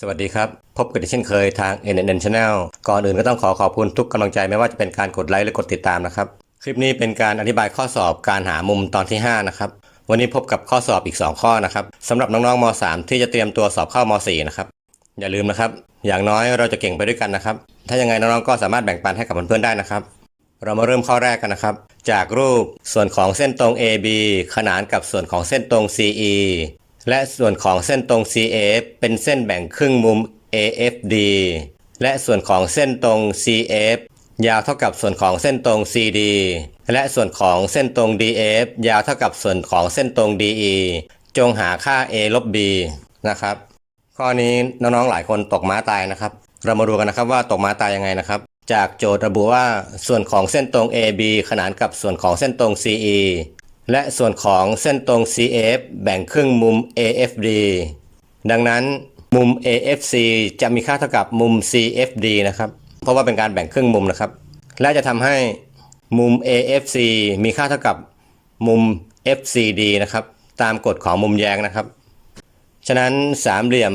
สวัสดีครับ พบกันอีกเช่นเคยทาง NNN Channel ก่อนอื่นก็ต้องขอขอบคุณทุกกำลังใจไม่ว่าจะเป็นการกดไลค์หรือกดติดตามนะครับ คลิปนี้เป็นการอธิบายข้อสอบการหามุมตอนที่ 5 นะครับ วันนี้พบกับข้อสอบอีก 2 ข้อนะครับสำหรับน้องๆม .3 ที่จะเตรียมตัวสอบเข้าม .4 นะครับ อย่าลืมนะครับ อย่างน้อยเราจะเก่งไปด้วยกันนะครับ ถ้ายังไงน้องๆก็สามารถแบ่งปันให้กับเพื่อนๆได้นะครับ เรามาเริ่มข้อแรกกันนะครับ จากรูปส่วนของเส้นตรง AB ขนานกับส่วนของเส้นตรง CE และส่วนของเส้นตรง CF เป็นเส้นแบ่งครึ่งมุม AFD และส่วนของเส้นตรง CF ยาวเท่ากับส่วนของเส้นตรง CD และส่วนของเส้นตรง DF ยาวเท่ากับส่วนของเส้นตรง DE จงหาค่า A ลบ B นะครับ ข้อนี้น้องๆหลายคนตกม้าตายนะครับ เรามาดูกันนะครับว่าตกม้าตายยังไงนะครับ จากโจทย์ระบุว่าส่วนของเส้นตรง AB ขนานกับส่วนของเส้นตรง CE และส่วนของเส้นตรง CF แบ่งครึ่งมุม AFD ดังนั้นมุม AFC จะมีค่าเท่ากับมุม CFD นะครับ เพราะว่าเป็นการแบ่งครึ่งมุมนะครับ และจะทำให้มุม AFC มีค่าเท่ากับมุม FCD นะครับ ตามกฎของมุมแยงนะครับ ฉะนั้นสามเหลี่ยม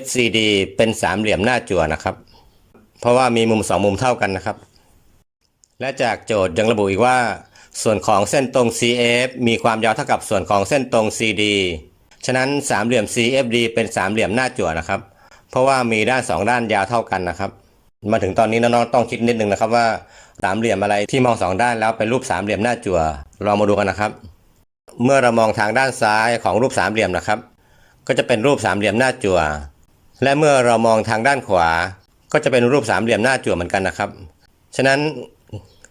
FCD เป็นสามเหลี่ยมหน้าจั่วนะครับ เพราะว่ามีมุมสองมุมเท่ากันนะครับ และจากโจทย์ยังระบุอีกว่า ส่วนของเส้นตรง CF มีความยาวเท่ากับส่วนของเส้นตรง CD ฉะนั้นสามเหลี่ยม CFD เป็นสามเหลี่ยมหน้าจั่วนะครับ เพราะว่ามีด้านสองด้านยาวเท่ากันนะครับ มาถึงตอนนี้น้องๆต้องคิดนิดนึงนะครับว่าสามเหลี่ยมอะไรที่มองสองด้านแล้วเป็นรูปสามเหลี่ยมหน้าจั่วเรามาดูกันนะครับ เมื่อเรามองทางด้านซ้ายของรูปสามเหลี่ยมนะครับ ก็จะเป็นรูปสามเหลี่ยมหน้าจั่วและเมื่อเรามองทางด้านขวา ก็จะเป็นรูปสามเหลี่ยมหน้าจั่วเหมือนกันนะครับ ฉะนั้น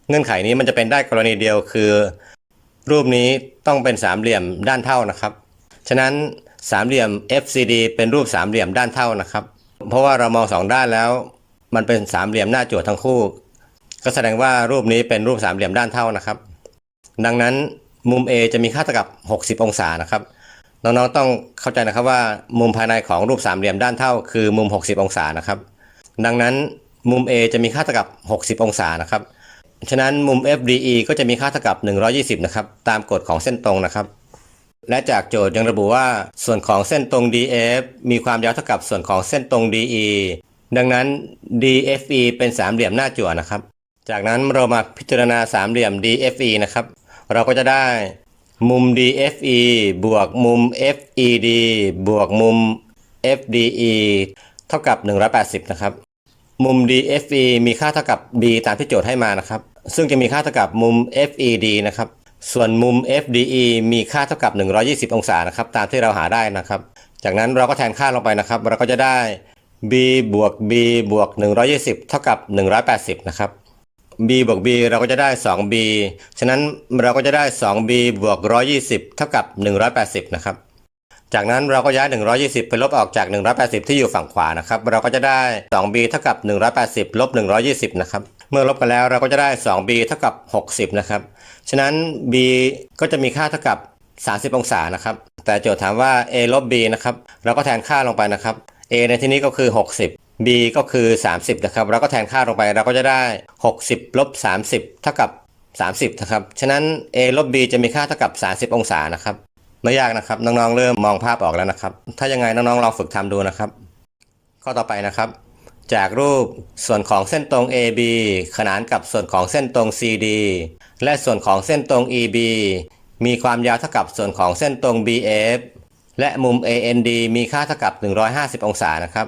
เงื่อนไขนี้มันจะเป็นได้กรณีเดียวคือ รูปนี้ต้องเป็นสามเหลี่ยมด้านเท่านะครับ ฉะนั้นสามเหลี่ยม FCD เป็นรูปสามเหลี่ยมด้านเท่านะครับ เพราะว่าเรามองสองด้านแล้ว มันเป็นสามเหลี่ยมหน้าจั่วทั้งคู่ ก็แสดงว่ารูปนี้เป็นรูปสามเหลี่ยมด้านเท่านะครับ ดังนั้นมุม A จะมีค่าเท่ากับ 60 องศานะครับน้องๆต้องเข้าใจนะครับว่ามุมภายในของรูปสามเหลี่ยมด้านเท่า คือมุม 60 องศานะครับ ดังนั้นมุม A จะมีค่าเท่ากับ 60 องศานะครับ ฉะนั้นมุม FDE ก็จะมีค่าเท่ากับ 120 นะครับ ตามกฎของเส้นตรงนะครับ และจากโจทย์ยังระบุว่าส่วนของเส้นตรง DF มีความยาวเท่ากับส่วนของเส้นตรง DE ดังนั้น DFE เป็นสามเหลี่ยมหน้าจั่วนะครับ จากนั้นเรามาพิจารณาสามเหลี่ยม DFE นะครับ เราก็จะได้มุม DFE บวกมุม FED บวกมุม FDE เท่ากับ 180 นะครับ มุม DFE มีค่าเท่ากับ B ตามที่โจทย์ให้มานะครับ ซึ่งจะมีค่าเท่ากับมุม FED นะครับ ส่วนมุม FDE มีค่าเท่ากับ 120 องศานะครับ ตามที่เราหาได้นะครับ จากนั้นเราก็แทนค่าลงไปนะครับ เราก็จะได้ B บวก B บวก 120 เท่ากับ 180 นะครับ b บวก b เราก็จะได้ 2b ฉะนั้นเราก็จะได้ 2b บวก 120 เท่ากับ 180 นะครับ จากนั้นเราก็ย้าย 120 ไปลบออกจาก 180 ที่อยู่ฝั่งขวานะครับ เราก็จะได้ 2b เท่ากับ 180 ลบ 120 นะครับ เมื่อลบกันแล้วเราก็จะได้ 2b เท่ากับ 60 นะครับ ฉะนั้น b ก็จะมีค่าเท่ากับ 30 องศานะครับ แต่โจทย์ถามว่า a ลบ b นะครับ เราก็แทนค่าลงไปนะครับ a ในที่นี้ก็คือ 60 b ก็คือ 30 นะครับ เราก็แทนค่าลงไปเราก็จะได้ 60 ลบ 30 เท่ากับ 30 นะครับ ฉะนั้น a ลบ b จะมีค่าเท่ากับ 30 องศานะครับ ไม่ยากนะครับ น้องๆ เริ่มมองภาพออกแล้วนะครับ ถ้ายังไงน้องๆลองฝึกทำดูนะครับ ข้อต่อไปนะครับ จากรูปส่วนของเส้นตรง AB ขนานกับส่วนของเส้นตรง CD และส่วนของเส้นตรง EB มีความยาวเท่ากับส่วนของเส้นตรง BF และมุม AND มีค่าเท่ากับ 150 องศานะครับ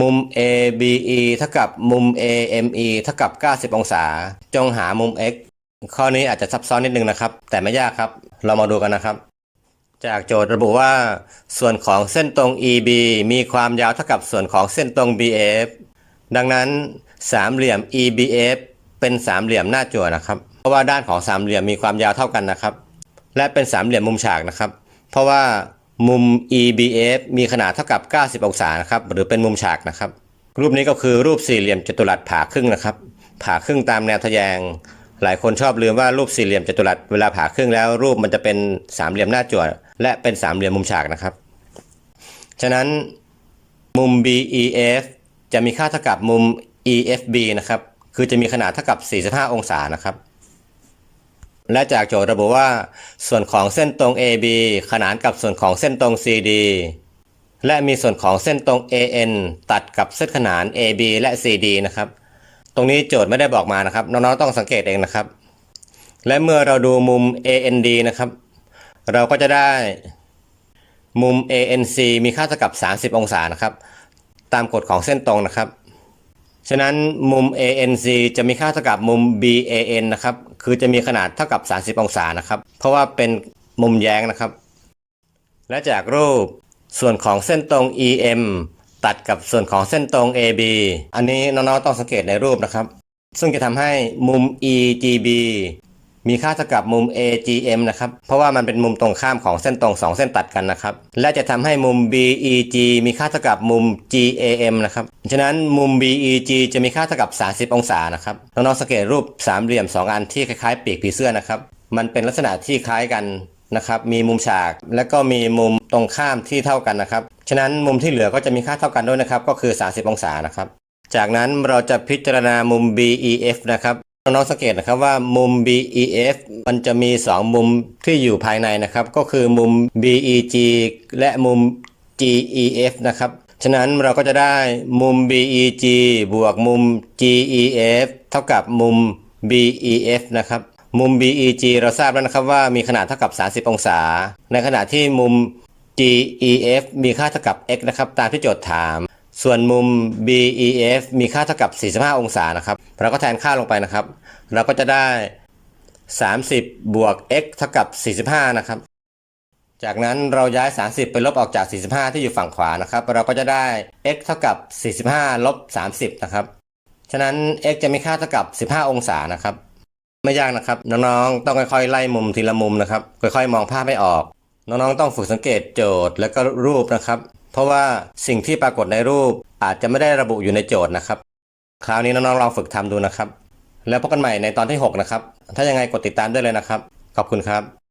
มุม ABE เท่ากับมุม AME เท่ากับ 90 องศา จงหามุม x ข้อนี้อาจจะซับซ้อนนิดนึงนะครับ แต่ไม่ยากครับ เรามาดูกันนะครับ จากโจทย์ระบุว่า ส่วนของเส้นตรง EB มีความยาวเท่ากับส่วนของเส้นตรง BF ดังนั้นสามเหลี่ยม EBF เป็นสามเหลี่ยมหน้าจั่วนะครับ เพราะว่าด้านของสามเหลี่ยมมีความยาวเท่ากันนะครับ และเป็นสามเหลี่ยมมุมฉากนะครับ เพราะว่ามุม EBF มีขนาดเท่ากับ 90 องศานะครับ หรือเป็นมุมฉากนะครับ รูปนี้ก็คือรูปสี่เหลี่ยมจัตุรัสผ่าครึ่งนะครับ ผ่าครึ่งตามแนวทะแยง หลายคนชอบลืมว่ารูปสี่เหลี่ยมจัตุรัสเวลาผ่าครึ่งแล้ว รูปมันจะเป็นสามเหลี่ยมหน้าจั่ว และเป็นสามเหลี่ยมมุมฉากนะครับ ฉะนั้นมุม BEF จะมีค่าเท่ากับมุม EFB นะครับ คือจะมีขนาดเท่ากับ 45 องศานะครับ และจากโจทย์ระบุว่า ส่วนของเส้นตรง AB ขนานกับส่วนของเส้นตรง CD และมีส่วนของเส้นตรง AN ตัดกับเส้นขนาน AB และ CD นะครับ ตรงนี้โจทย์ไม่ได้บอกมานะครับ น้องๆต้องสังเกตเองนะครับ และเมื่อเราดูมุม AND นะครับ เราก็จะได้มุม ANC มีค่าเท่ากับ 30 องศานะครับ ตามกฎของเส้นตรงนะครับ ฉะนั้นมุม ANC จะมีค่าเท่ากับมุม BAN นะครับ คือจะมีขนาดเท่ากับ 30 องศานะครับ เพราะว่าเป็นมุมแย้งนะครับ และจากรูปส่วนของเส้นตรง EM ตัดกับส่วนของเส้นตรง AB อันนี้น้องๆต้องสังเกตในรูปนะครับ ซึ่งจะทำให้มุม EGB มีค่าเท่ากับมุม AGM นะครับ เพราะว่ามันเป็นมุมตรงข้ามของเส้นตรง 2 เส้นตัดกันนะครับ และจะทำให้มุม BEG มีค่าเท่ากับมุม GAM นะครับ ฉะนั้นมุม BEG จะมีค่าเท่ากับ 30 องศานะครับ น้องๆสังเกตรูปสามเหลี่ยม 2 อันที่คล้ายๆ ปีกผีเสื้อนะครับ มันเป็นลักษณะที่คล้ายกันนะครับ มีมุมฉาก และก็มีมุมตรงข้ามที่เท่ากันนะครับ ฉะนั้นมุมที่เหลือก็จะมีค่าเท่ากันด้วยนะครับ ก็คือ 30 องศานะครับ จากนั้นเราจะพิจารณามุม BEF นะครับ น้องสังเกตนะครับว่ามุม BEF มันจะมี 2 มุมที่อยู่ภายในนะครับ ก็คือมุม BEG และมุม GEF นะครับ ฉะนั้นเราก็จะได้มุม BEG บวกมุม GEF เท่ากับมุม BEF นะครับ มุม BEG เราทราบแล้วนะครับว่ามีขนาดเท่ากับ 30 องศา ในขณะที่มุม GEF มีค่าเท่ากับ x นะครับ ตามที่โจทย์ถาม ส่วนมุม BEF มีค่าเท่ากับ 45 องศานะครับ เราก็แทนค่าลงไปนะครับ เราก็จะได้ 30 บวก x เท่ากับ 45 นะครับ จากนั้นเราย้าย 30 ไปลบออกจาก 45 ที่อยู่ฝั่งขวานะครับ เราก็จะได้ x เท่ากับ 45 ลบ 30 นะครับ ฉะนั้น x จะมีค่าเท่ากับ 15 องศานะครับ ไม่ยากนะครับ น้องๆ ต้องค่อยๆ ไล่มุมทีละมุมนะครับ ค่อยๆ มองภาพให้ออก น้องๆ ต้องฝึกสังเกตโจทย์และก็รูปนะครับ เพราะว่าสิ่งที่ปรากฏในรูปอาจจะไม่ได้ระบุอยู่ในโจทย์นะครับ คราวนี้น้องๆลองฝึกทำดูนะครับ แล้วพบกันใหม่ในตอนที่ 6 นะครับ ถ้ายังไงกดติดตามได้เลยนะครับ ขอบคุณครับ